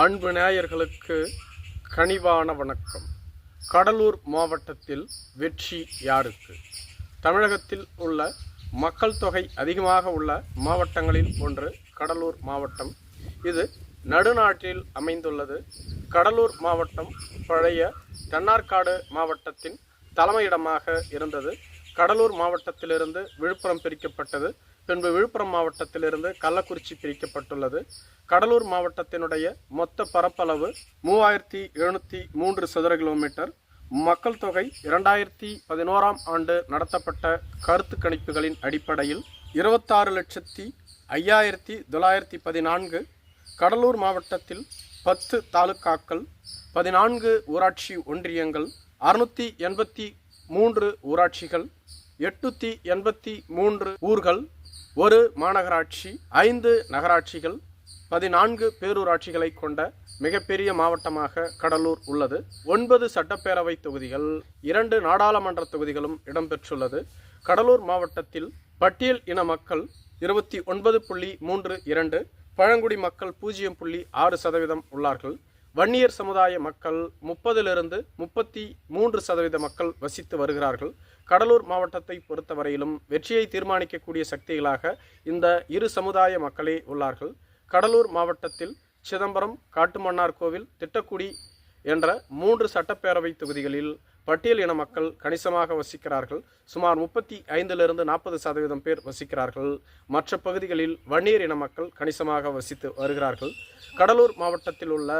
அன்பு நேயர்களுக்கு கனிவான வணக்கம். கடலூர் மாவட்டத்தில் வெற்றி யாருக்கு? தமிழகத்தில் உள்ள மக்கள் தொகை அதிகமாக உள்ள மாவட்டங்களில் ஒன்று கடலூர் மாவட்டம். இது நடுநாட்டில் அமைந்துள்ளது. கடலூர் மாவட்டம் பழைய தென்னார்காடு மாவட்டத்தின் தலைமையிடமாக இருந்தது. கடலூர் மாவட்டத்திலிருந்து விழுப்புரம் பிரிக்கப்பட்டது. பின்பு விழுப்புரம் மாவட்டத்திலிருந்து கள்ளக்குறிச்சி பிரிக்கப்பட்டுள்ளது. கடலூர் மாவட்டத்தினுடைய மொத்த பரப்பளவு மூவாயிரத்தி எழுநூற்றி மூன்று சதுர கிலோமீட்டர். மக்கள் தொகை இரண்டாயிரத்தி பதினோராம் ஆண்டு நடத்தப்பட்ட கருத்து கணிப்புகளின் அடிப்படையில் இருபத்தாறு லட்சத்தி ஐயாயிரத்தி தொள்ளாயிரத்தி பதினான்கு. கடலூர் மாவட்டத்தில் பத்து தாலுக்காக்கள் பதினான்கு ஊராட்சி ஒன்றியங்கள் அறுநூற்றி எண்பத்தி மூன்று ஊராட்சிகள் எட்நூற்றி எண்பத்தி மூன்று ஊர்கள் ஒரு மாநகராட்சி ஐந்து நகராட்சிகள் பதினான்கு பேரூராட்சிகளை கொண்ட மிகப்பெரிய மாவட்டமாக கடலூர் உள்ளது. ஒன்பது சட்டப்பேரவை தொகுதிகள் இரண்டு நாடாளுமன்ற தொகுதிகளும் இடம்பெற்றுள்ளது. கடலூர் மாவட்டத்தில் பட்டியல் இன மக்கள் இருபத்தி ஒன்பது புள்ளி மூன்று இரண்டு பழங்குடி மக்கள் பூஜ்ஜியம் புள்ளி ஆறு சதவீதம் உள்ளார்கள். வன்னியர் சமுதாய மக்கள் முப்பதிலிருந்து முப்பத்தி மூன்று சதவீத மக்கள் வசித்து வருகிறார்கள். கடலூர் மாவட்டத்தை பொறுத்தவரையிலும் வெற்றியை தீர்மானிக்கக்கூடிய சக்திகளாக இந்த இரு சமுதாய மக்களே உள்ளார்கள். கடலூர் மாவட்டத்தில் சிதம்பரம் காட்டுமன்னார் கோவில் திட்டக்குடி என்ற மூன்று சட்டப்பேரவை தொகுதிகளில் பட்டியல் இன மக்கள் கணிசமாக வசிக்கிறார்கள். சுமார் முப்பத்தி ஐந்திலிருந்து நாற்பது சதவீதம் பேர் வசிக்கிறார்கள். மற்ற பகுதிகளில் வன்னியர் இன மக்கள் கணிசமாக வசித்து வருகிறார்கள். கடலூர் மாவட்டத்தில் உள்ள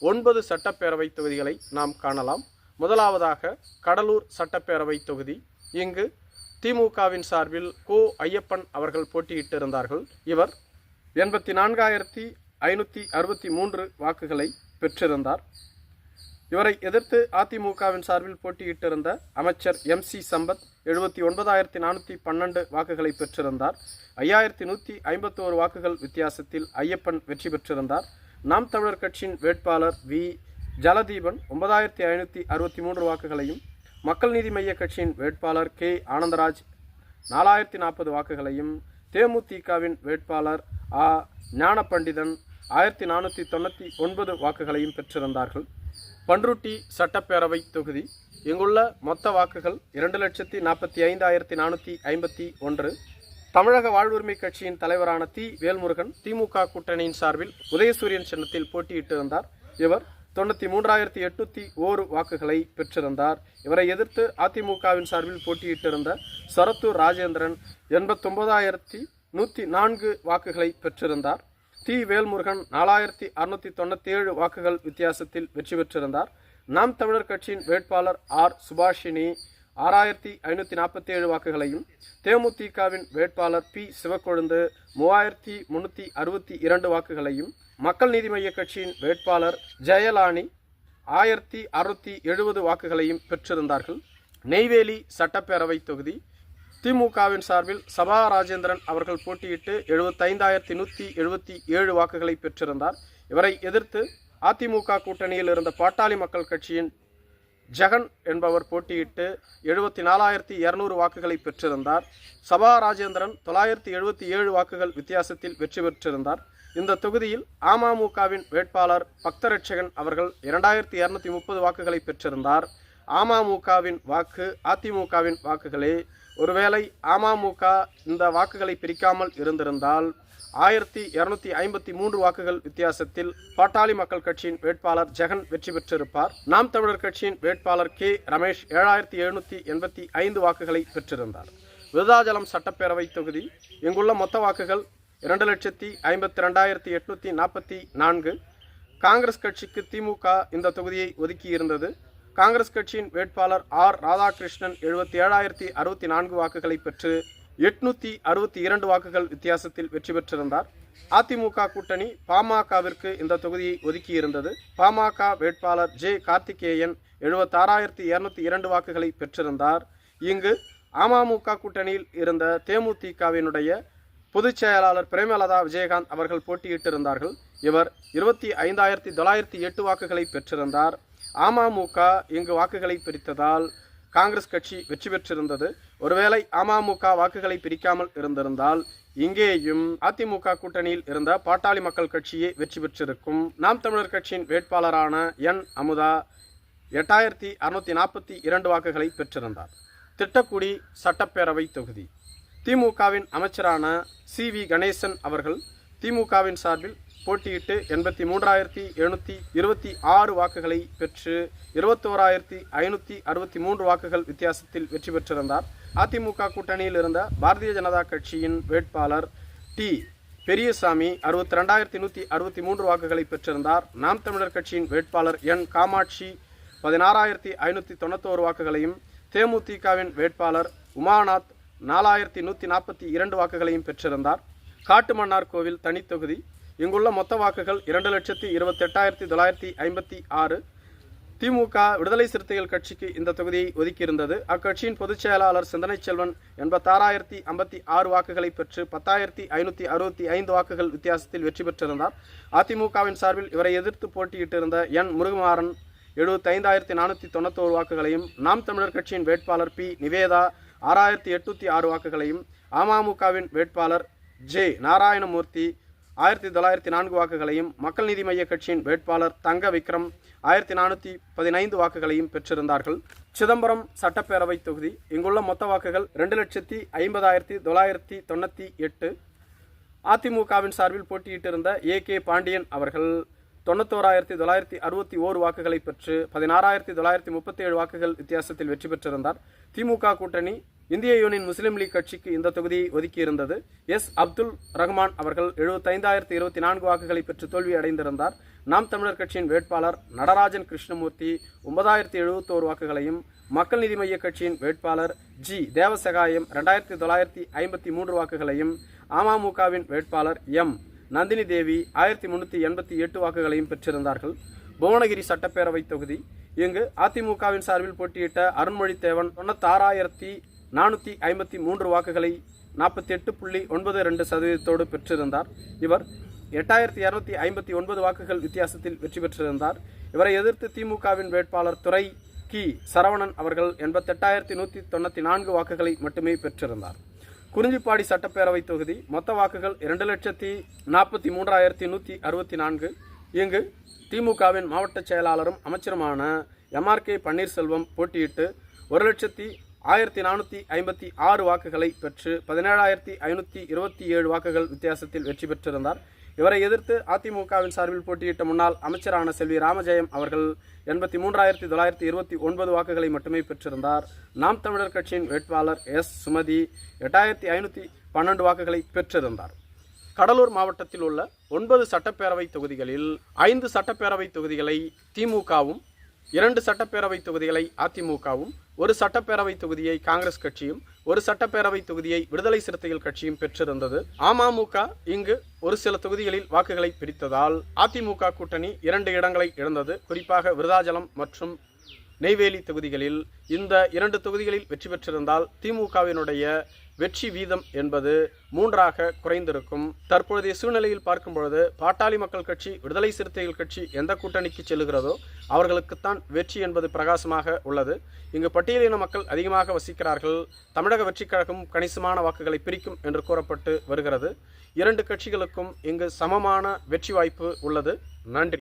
ஒன்பது சட்டப்பேரவை தொகுதிகளை நாம் காணலாம். முதலாவதாக கடலூர் சட்டப்பேரவை தொகுதி. இங்கு திமுகவின் சார்பில் கோ ஐயப்பன் அவர்கள் போட்டியிட்டிருந்தார்கள். இவர் எண்பத்தி நான்காயிரத்தி ஐநூற்றி அறுபத்தி மூன்று வாக்குகளை பெற்றிருந்தார். இவரை எதிர்த்து அதிமுகவின் சார்பில் போட்டியிட்டிருந்த அமைச்சர் எம் சி சம்பத் எழுபத்தி ஒன்பதாயிரத்தி நானூற்றி பன்னெண்டு வாக்குகளை பெற்றிருந்தார். ஐயாயிரத்தி நூற்றி ஐம்பத்தோரு வாக்குகள் வித்தியாசத்தில் ஐயப்பன் வெற்றி பெற்றிருந்தார். நாம் தமிழர் கட்சியின் வேட்பாளர் வி. ஜலதீபன் ஒன்பதாயிரத்தி ஐநூற்றி அறுபத்தி மூன்று வாக்குகளையும் மக்கள் நீதி மைய கட்சியின் வேட்பாளர் கே. ஆனந்தராஜ் நாலாயிரத்தி நாற்பது வாக்குகளையும் தேமுதிகவின் வேட்பாளர் ஆ. ஞான பண்டிதன் ஆயிரத்தி நானூற்றி தொண்ணூற்றி ஒன்பது வாக்குகளையும் பெற்றிருந்தார்கள். பன்ருட்டி சட்டப்பேரவை தொகுதி இங்குள்ள மொத்த வாக்குகள் இரண்டு லட்சத்தி நாற்பத்தி ஐந்தாயிரத்தி நானூற்றி ஐம்பத்தி ஒன்று. தமிழக வாழ்வுரிமை கட்சியின் தலைவரான தி. வேல்முருகன் திமுக கூட்டணியின் சார்பில் உதயசூரியன் சின்னத்தில் போட்டியிட்டிருந்தார். இவர் தொண்ணூற்றி மூன்றாயிரத்தி எட்நூற்றி ஓரு வாக்குகளை பெற்றிருந்தார். இவரை எதிர்த்து அதிமுகவின் சார்பில் போட்டியிட்டிருந்த சரத்தூர் ராஜேந்திரன் எண்பத்தொன்பதாயிரத்தி நூற்றி நான்கு வாக்குகளை பெற்றிருந்தார். தி. வேல்முருகன் நாலாயிரத்தி அறுநூற்றி தொண்ணூற்றி ஏழு வாக்குகள் வித்தியாசத்தில் வெற்றி பெற்றிருந்தார். நாம் தமிழர் கட்சியின் வேட்பாளர் ஆர். சுபாஷினி ஆறாயிரத்தி ஐநூற்றி நாற்பத்தி ஏழு வாக்குகளையும் தேமுதிகவின் வேட்பாளர் பி. சிவக்கொழுந்து மூவாயிரத்தி முன்னூற்றி அறுபத்தி இரண்டு வாக்குகளையும் மக்கள் நீதி மய்ய கட்சியின் வேட்பாளர் ஜெயலானி ஆயிரத்தி அறுநூற்றி எழுபது வாக்குகளையும் பெற்றிருந்தார்கள். நெய்வேலி சட்டப்பேரவை தொகுதி திமுகவின் சார்பில் சபா ராஜேந்திரன் அவர்கள் போட்டியிட்டு எழுபத்தைந்தாயிரத்தி நூற்றி எழுபத்தி ஏழு வாக்குகளை பெற்றிருந்தார். இவரை எதிர்த்து அதிமுக கூட்டணியில் இருந்த பாட்டாளி மக்கள் கட்சியின் ஜெகன் என்பவர் போட்டியிட்டு எழுபத்தி நாலாயிரத்தி இரநூறு வாக்குகளை பெற்றிருந்தார். சபா ராஜேந்திரன் தொள்ளாயிரத்தி எழுபத்தி ஏழு வாக்குகள் வித்தியாசத்தில் வெற்றி பெற்றிருந்தார். இந்த தொகுதியில் அமமுகவின் வேட்பாளர் பக்தரட்சகன் அவர்கள் இரண்டாயிரத்தி இரநூத்தி முப்பது வாக்குகளை பெற்றிருந்தார். அமமுகவின் வாக்கு அதிமுகவின் வாக்குகளே ஒருவேளை அமமுக இந்த வாக்குகளை பிரிக்காமல் இருந்திருந்தால் ஆயிரத்தி இருநூத்தி ஐம்பத்தி மூன்று வாக்குகள் வித்தியாசத்தில் பாட்டாளி மக்கள் கட்சியின் வேட்பாளர் ஜெகன் வெற்றி பெற்றிருப்பார். நாம் தமிழர் கட்சியின் வேட்பாளர் கே ரமேஷ் ஏழாயிரத்தி எழுநூற்றி எண்பத்தி ஐந்து வாக்குகளை பெற்றிருந்தார். விருதாச்சலம் சட்டப்பேரவை தொகுதி இங்குள்ள மொத்த வாக்குகள் இரண்டு லட்சத்தி ஐம்பத்தி ரெண்டாயிரத்தி எட்நூற்றி நாற்பத்தி நான்கு. காங்கிரஸ் கட்சிக்கு திமுக இந்த தொகுதியை ஒதுக்கியிருந்தது. காங்கிரஸ் கட்சியின் வேட்பாளர் ஆர். ராதாகிருஷ்ணன் எழுபத்தி ஏழாயிரத்தி அறுபத்தி நான்கு வாக்குகளை பெற்று எட்நூத்தி அறுபத்தி இரண்டு வாக்குகள் வித்தியாசத்தில் வெற்றி பெற்றிருந்தார். அதிமுக கூட்டணி பாமகவிற்கு இந்த தொகுதியை ஒதுக்கியிருந்தது. பாமக வேட்பாளர் ஜே. கார்த்திகேயன் எழுபத்தாறாயிரத்தி இருநூத்தி இரண்டு வாக்குகளை பெற்றிருந்தார். இங்கு அமமுக கூட்டணியில் இருந்த தேமுதிகவினுடைய பொதுச் செயலாளர் பிரேமலதா விஜயகாந்த் அவர்கள் போட்டியிட்டிருந்தார்கள். இவர் இருபத்தி ஐந்தாயிரத்தி தொள்ளாயிரத்தி எட்டு வாக்குகளை பெற்றிருந்தார். அமமுக இங்கு வாக்குகளை பிரித்ததால் காங்கிரஸ் கட்சி வெற்றி பெற்றிருந்தது. ஒருவேளை அமமுக வாக்குகளை பிரிக்காமல் இருந்திருந்தால் இங்கேயும் அதிமுக கூட்டணியில் இருந்த பாட்டாளி மக்கள் கட்சியே வெற்றி பெற்றிருக்கும். நாம் தமிழர் கட்சியின் வேட்பாளரான என். அமுதா எட்டாயிரத்தி அறுநூத்தி நாற்பத்தி இரண்டு வாக்குகளை பெற்றிருந்தார். திட்டக்குடி சட்டப்பேரவை தொகுதி. திமுகவின் அமைச்சரான சி வி கணேசன் அவர்கள் திமுகவின் சார்பில் போட்டியிட்டு எண்பத்தி மூன்றாயிரத்தி எழுநூற்றி இருபத்தி ஆறு வாக்குகளை பெற்று இருபத்தோராயிரத்தி ஐநூற்றி அறுபத்தி மூன்று வாக்குகள் வித்தியாசத்தில் வெற்றி பெற்றிருந்தார். அதிமுக கூட்டணியில் இருந்த பாரதிய ஜனதா கட்சியின் வேட்பாளர் டி. பெரியசாமி அறுபத்தி ரெண்டாயிரத்தி நூற்றி அறுபத்தி மூன்று வாக்குகளை பெற்றிருந்தார். நாம் தமிழர் கட்சியின் வேட்பாளர் என். காமாட்சி பதினாறாயிரத்தி ஐநூற்றி தொண்ணூத்தோரு வாக்குகளையும் தேமுதிகவின் வேட்பாளர் உமாநாத் நாலாயிரத்தி நூற்றி நாற்பத்தி இரண்டு வாக்குகளையும் பெற்றிருந்தார். காட்டுமன்னார் கோவில் தனித்தொகுதி இங்குள்ள மொத்த வாக்குகள் இரண்டு லட்சத்தி இருபத்தெட்டாயிரத்தி தொள்ளாயிரத்தி ஐம்பத்தி ஆறு. திமுக விடுதலை சிறுத்தைகள் கட்சிக்கு இந்த தொகுதியை ஒதுக்கியிருந்தது. அக்கட்சியின் பொதுச் செயலாளர் சிந்தனை செல்வன் எண்பத்தாறாயிரத்தி ஐம்பத்தி ஆறு வாக்குகளை பெற்று பத்தாயிரத்தி ஐநூற்றி அறுபத்தி ஐந்து வாக்குகள் வித்தியாசத்தில் வெற்றி பெற்றிருந்தார். அதிமுகவின் சார்பில் இவரை எதிர்த்து போட்டியிட்டிருந்த என் முருகுமாறன் எழுபத்தைந்தாயிரத்தி நானூற்றி தொண்ணூத்தோரு வாக்குகளையும் நாம் தமிழர் கட்சியின் வேட்பாளர் பி. நிவேதா ஆறாயிரத்தி எட்நூற்றி ஆறு வாக்குகளையும் அமமுகவின் வேட்பாளர் ஜே. நாராயணமூர்த்தி ஆயிரத்தி தொள்ளாயிரத்தி நான்கு வாக்குகளையும் மக்கள் நீதி மைய கட்சியின் வேட்பாளர் தங்க விக்ரம் ஆயிரத்தி நானூற்றி பதினைந்து வாக்குகளையும் பெற்றிருந்தார்கள். சிதம்பரம் சட்டப்பேரவை தொகுதி. இங்குள்ள மொத்த வாக்குகள் ரெண்டு லட்சத்தி ஐம்பதாயிரத்தி தொள்ளாயிரத்தி தொண்ணூற்றி எட்டு. அதிமுகவின் சார்பில் போட்டியிட்டிருந்த ஏ கே பாண்டியன் அவர்கள் தொண்ணூத்தோராயிரத்தி தொள்ளாயிரத்தி அறுபத்தி ஓரு வாக்குகளை பெற்று பதினாறாயிரத்தி தொள்ளாயிரத்தி முப்பத்தி ஏழு வாக்குகள் வித்தியாசத்தில் வெற்றி பெற்றிருந்தார். திமுக கூட்டணி இந்திய யூனியன் முஸ்லீம் லீக் கட்சிக்கு இந்த தொகுதியை ஒதுக்கியிருந்தது. எஸ். அப்துல் ரஹ்மான் அவர்கள் எழுபத்தைந்தாயிரத்தி இருபத்தி நான்கு வாக்குகளை பெற்று தோல்வி அடைந்திருந்தார். நாம் தமிழர் கட்சியின் வேட்பாளர் நடராஜன் கிருஷ்ணமூர்த்தி ஒன்பதாயிரத்தி எழுபத்தோரு வாக்குகளையும் மக்கள் நீதி மைய கட்சியின் வேட்பாளர் ஜி. தேவசகாயம் ரெண்டாயிரத்தி தொள்ளாயிரத்தி ஐம்பத்தி மூன்று வாக்குகளையும் அமமுகவின் வேட்பாளர் எம். நந்தினி தேவி ஆயிரத்தி முன்னூற்றி எண்பத்தி எட்டு வாக்குகளையும் பெற்றிருந்தார்கள். புவனகிரி சட்டப்பேரவை தொகுதி. இங்கு அதிமுகவின் சார்பில் போட்டியிட்ட அருண்மொழித்தேவன் தொண்ணூத்தாறாயிரத்தி நானூற்றி ஐம்பத்தி மூன்று வாக்குகளை நாற்பத்தி எட்டு புள்ளி ஒன்பது ரெண்டு சதவீதத்தோடு பெற்றிருந்தார். இவர் எட்டாயிரத்தி இரநூத்தி ஐம்பத்தி ஒன்பது வாக்குகள் வித்தியாசத்தில் வெற்றி பெற்றிருந்தார். இவரை எதிர்த்து திமுகவின் வேட்பாளர் துறை கி. சரவணன் அவர்கள் எண்பத்தெட்டாயிரத்தி நூற்றி தொண்ணூற்றி நான்கு வாக்குகளை மட்டுமே பெற்றிருந்தார். குறிஞ்சிப்பாடி சட்டப்பேரவை தொகுதி மொத்த வாக்குகள் இரண்டு லட்சத்தி நாற்பத்தி மூன்றாயிரத்தி நூற்றி அறுபத்தி நான்கு. இங்கு திமுகவின் மாவட்ட செயலாளரும் அமைச்சருமான எம்ஆர் கே பன்னீர்செல்வம் போட்டியிட்டு ஒரு லட்சத்தி ஆயிரத்தி நானூற்றி ஐம்பத்தி ஆறு வாக்குகளை பெற்று பதினேழாயிரத்தி ஐநூற்றி இருபத்தி ஏழு வாக்குகள் வித்தியாசத்தில் வெற்றி பெற்றிருந்தார். இவரை எதிர்த்து அதிமுகவின் சார்பில் போட்டியிட்ட முன்னாள் அமைச்சரான செல்வி ராமஜெயம் அவர்கள் எண்பத்தி மூன்றாயிரத்தி தொள்ளாயிரத்தி இருபத்தி ஒன்பது வாக்குகளை மட்டுமே பெற்றிருந்தார். நாம் தமிழர் கட்சியின் வேட்பாளர் எஸ். சுமதி எட்டாயிரத்தி ஐநூற்றி பன்னெண்டு வாக்குகளை பெற்றிருந்தார். கடலூர் மாவட்டத்தில் உள்ள ஒன்பது சட்டப்பேரவை தொகுதிகளில் ஐந்து சட்டப்பேரவை தொகுதிகளை திமுகவும் இரண்டு சட்டப்பேரவை தொகுதிகளை அதிமுகவும் ஒரு சட்டப்பேரவை தொகுதியை காங்கிரஸ் கட்சியும் ஒரு சட்டப்பேரவை தொகுதியை விடுதலை சிறுத்தைகள் கட்சியும் பெற்றிருந்தது. அமமுக இங்கு ஒரு சில தொகுதிகளில் வாக்குகளை பிரித்ததால் அதிமுக கூட்டணி இரண்டு இடங்களை இழந்தது. குறிப்பாக விருதாச்சலம் மற்றும் நெய்வேலி தொகுதிகளில் இந்த இரண்டு தொகுதிகளில் வெற்றி பெற்றிருந்தால் திமுகவினுடைய வெற்றி வீதம் என்பது மூன்றாக குறைந்திருக்கும். தற்பொழுதைய சூழ்நிலையில் பார்க்கும் பொழுது பாட்டாளி மக்கள் கட்சி விடுதலை சிறுத்தைகள் கட்சி எந்த கூட்டணிக்கு செல்கிறதோ அவர்களுக்குத்தான் வெற்றி என்பது பிரகாசமாக உள்ளது. இங்கு பட்டியலின மக்கள் அதிகமாக வசிக்கிறார்கள். தமிழக வெற்றிக் கழகம் கணிசமான வாக்குகளை பிரிக்கும் என்று கூறப்பட்டு வருகிறது. இரண்டு கட்சிகளுக்கும் இங்கு சமமான வெற்றி வாய்ப்பு உள்ளது. நன்றி.